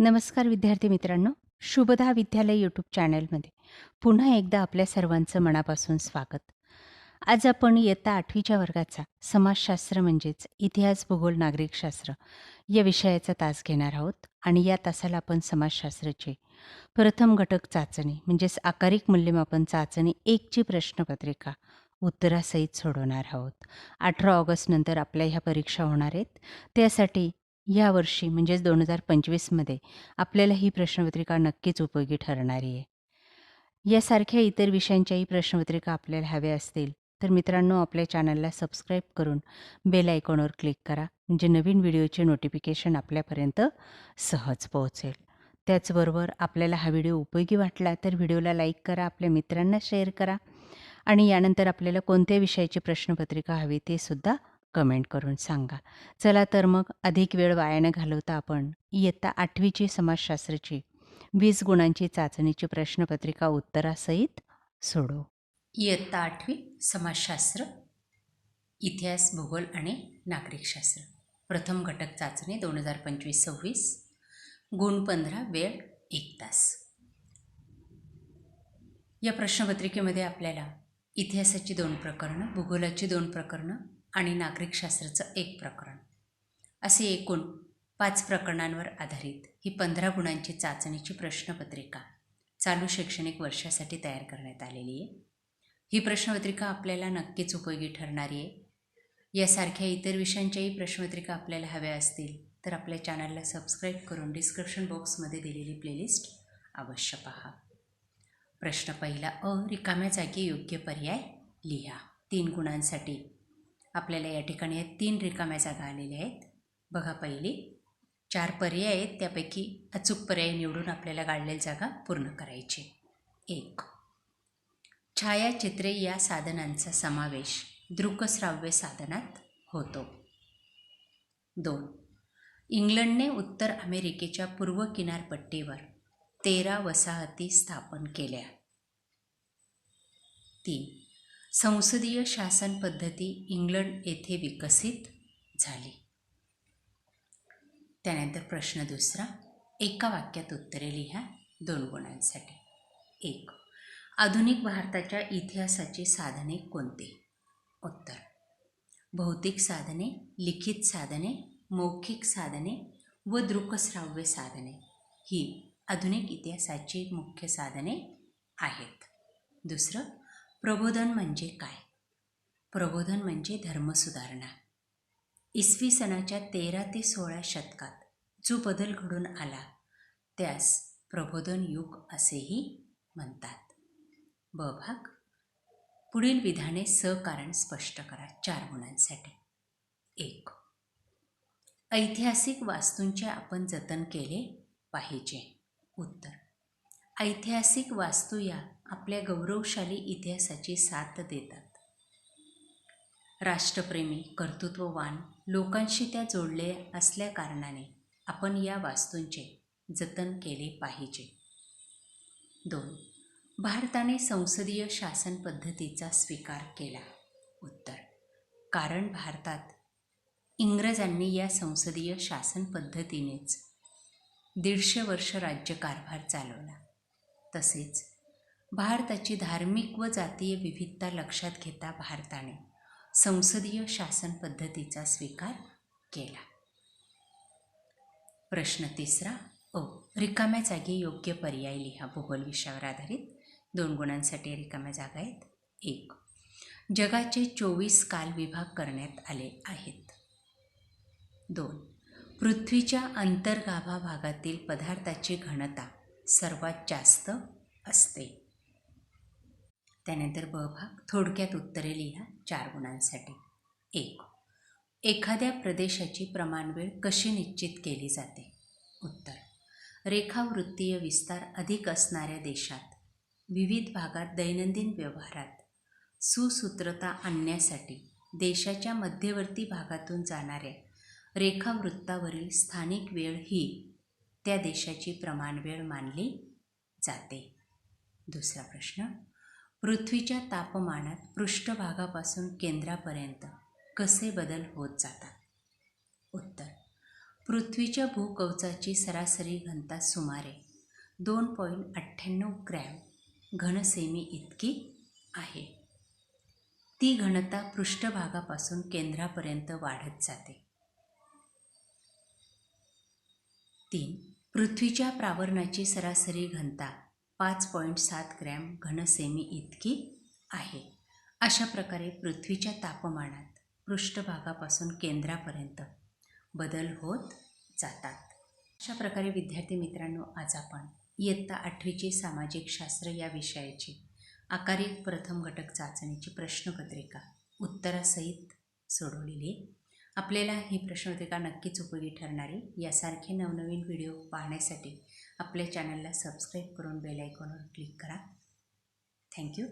नमस्कार विद्यार्थी मित्रांनो शुभदा विद्यालय यूट्यूब चॅनलमध्ये. पुन्हा एकदा आपल्या सर्वांचं मनापासून स्वागत. आज आपण इयत्ता आठवीच्या वर्गाचा समाजशास्त्र म्हणजेच इतिहास भूगोल नागरिकशास्त्र या विषयाचा तास घेणार आहोत आणि या तासाला आपण समाजशास्त्राचे प्रथम घटक चाचणी म्हणजेच आकारिक मूल्यमापन चाचणी एकची प्रश्नपत्रिका उत्तरासहित सोडवणार आहोत. अठरा ऑगस्टनंतर आपल्या ह्या परीक्षा होणार आहेत. त्यासाठी यावर्षी म्हणजेच दोन हजार पंचवीसमध्ये आपल्याला ही प्रश्नपत्रिका नक्कीच उपयोगी ठरणारी आहे. यासारख्या इतर विषयांच्याही प्रश्नपत्रिका आपल्याला हव्या असतील तर मित्रांनो आपल्या चॅनलला सबस्क्राईब करून बेल आयकॉनवर क्लिक करा म्हणजे नवीन व्हिडिओचे नोटिफिकेशन आपल्यापर्यंत सहज पोहोचेल. त्याचबरोबर आपल्याला हा व्हिडिओ उपयोगी वाटला तर व्हिडिओला लाईक करा आपल्या मित्रांना शेअर करा आणि यानंतर आपल्याला कोणत्या विषयाची प्रश्नपत्रिका हवी ते सुद्धा कमेंट करून सांगा. चला तर मग अधिक वेळ वायानं घालवता आपण इयत्ता आठवीची समाजशास्त्राची वीस गुणांची चाचणीची प्रश्नपत्रिका उत्तरासहित सोडो. इयत्ता आठवी समाजशास्त्र इतिहास भूगोल आणि नागरिकशास्त्र. प्रथम घटक चाचणी दोन हजार पंचवीस सव्वीस. गुण पंधरा वेळ एक तास. या प्रश्नपत्रिकेमध्ये आपल्याला इतिहासाची दोन प्रकरणं भूगोलाची दोन प्रकरणं आणि नागरिकशास्त्राचं एक प्रकरण. असे एकूण पाच प्रकरणांवर आधारित ही पंधरा गुणांची चाचणीची प्रश्नपत्रिका चालू शैक्षणिक वर्षासाठी तयार करण्यात आलेली आहे. ही प्रश्नपत्रिका आपल्याला नक्कीच उपयोगी ठरणारी आहे. यासारख्या इतर विषयांच्याही प्रश्नपत्रिका आपल्याला हव्या असतील तर आपल्या चॅनलला सबस्क्राईब करून डिस्क्रिप्शन बॉक्समध्ये दिलेली प्लेलिस्ट अवश्य पहा. प्रश्न पहिला अ रिकाम्या जागी योग्य पर्याय लिहा. तीन गुणांसाठी आपल्याला या ठिकाणी तीन रिकाम्या जागा आलेल्या आहेत. बघा पहिली. चार पर्याय आहेत त्यापैकी अचूक पर्याय निवडून आपल्याला गाडलेली जागा पूर्ण करायची. एक. छायाचित्रे या साधनांचा समावेश दृकश्राव्य साधनात होतो. दोन. इंग्लंडने उत्तर अमेरिकेच्या पूर्व किनारपट्टीवर तेरा वसाहती स्थापन केल्या. तीन. संसदीय शासन पद्धती इंग्लंड येथे विकसित झाली. त्यानंतर प्रश्न दुसरा एका वाक्यात उत्तरे लिहा दोन गुणांसाठी. एक आधुनिक भारताच्या इतिहासाची साधने कोणती? उत्तर भौतिक साधने लिखित साधने मौखिक साधने व दृकश्राव्य साधने ही आधुनिक इतिहासाची मुख्य साधने आहेत. दुसरं प्रबोधन म्हणजे काय? प्रबोधन म्हणजे धर्मसुधारणा. इसवी सणाच्या तेरा ते सोळा शतकात जो बदल घडून आला त्यास प्रबोधन युग असेही म्हणतात. ब भाग. पुढील विधाने सकारण स्पष्ट करा चार गुणांसाठी. एक. ऐतिहासिक वास्तूंचे आपण जतन केले पाहिजे. उत्तर. ऐतिहासिक वास्तू या आपल्या गौरवशाली इतिहासाची साथ देतात. राष्ट्रप्रेमी कर्तृत्ववान लोकांशी त्या जोडले असल्याकारणाने आपण या वास्तूंचे जतन केले पाहिजे. दोन भारताने संसदीय शासन पद्धतीचा स्वीकार केला. उत्तर कारण भारतात इंग्रजांनी या संसदीय शासन पद्धतीनेच दीडशे वर्ष राज्यकारभार चालवला. तसेच भारताची धार्मिक व जातीय विविधता लक्षात घेता भारताने संसदीय शासन पद्धतीचा स्वीकार केला. प्रश्न तिसरा ओ रिकाम्या जागी योग्य पर्याय लिहा. भूगोल विषयावर आधारित दोन गुणांसाठी रिकाम्या जागा आहेत. एक जगाचे चोवीस काल विभाग करण्यात आले आहेत. दोन पृथ्वीच्या अंतर्गाभा भागातील पदार्थाची घनता सर्वात जास्त असते. त्यानंतर ब भाग थोडक्यात उत्तरे लिहा चार गुणांसाठी. एक एखाद्या प्रदेशाची प्रमाणवेळ कशी निश्चित केली जाते? उत्तर रेखावृत्तीय विस्तार अधिक असणाऱ्या देशात विविध भागात दैनंदिन व्यवहारात सुसूत्रता आणण्यासाठी देशाच्या मध्यवर्ती भागातून जाणाऱ्या रेखावृत्तावरील स्थानिक वेळ ही त्या देशाची प्रमाणवेळ मानली जाते. दुसरा प्रश्न पृथ्वीच्या तापमानात पृष्ठभागापासून केंद्रापर्यंत कसे बदल होत जातात? उत्तर. पृथ्वीच्या भूकवचाची सरासरी घनता सुमारे दोन पॉईंट अठ्ठ्याण्णव ग्रॅम घनसेमी इतकी आहे. ती घनता पृष्ठभागापासून केंद्रापर्यंत वाढत जाते. तीन. पृथ्वीच्या प्रावरणाची सरासरी घनता पाच पॉईंट सात ग्रॅम घनसेमी इतकी आहे अशा प्रकारे पृथ्वीच्या तापमानात पृष्ठभागापासून केंद्रापर्यंत बदल होत जातात अशा प्रकारे विद्यार्थी मित्रांनो आज आपण इयत्ता आठवीची सामाजिक शास्त्र या विषयाची आकारिक प्रथम घटक चाचणीची प्रश्नपत्रिका उत्तरासहित सोडवलेली आहे. आपल्याला ही प्रश्नपत्रिका नक्कीच उपयोगी ठरणारी? यासारखे नवनवीन व्हिडिओ पाहण्यासाठी आपल्या चॅनलला सबस्क्राईब करून बेल आयकॉनवर क्लिक करा. थँक्यू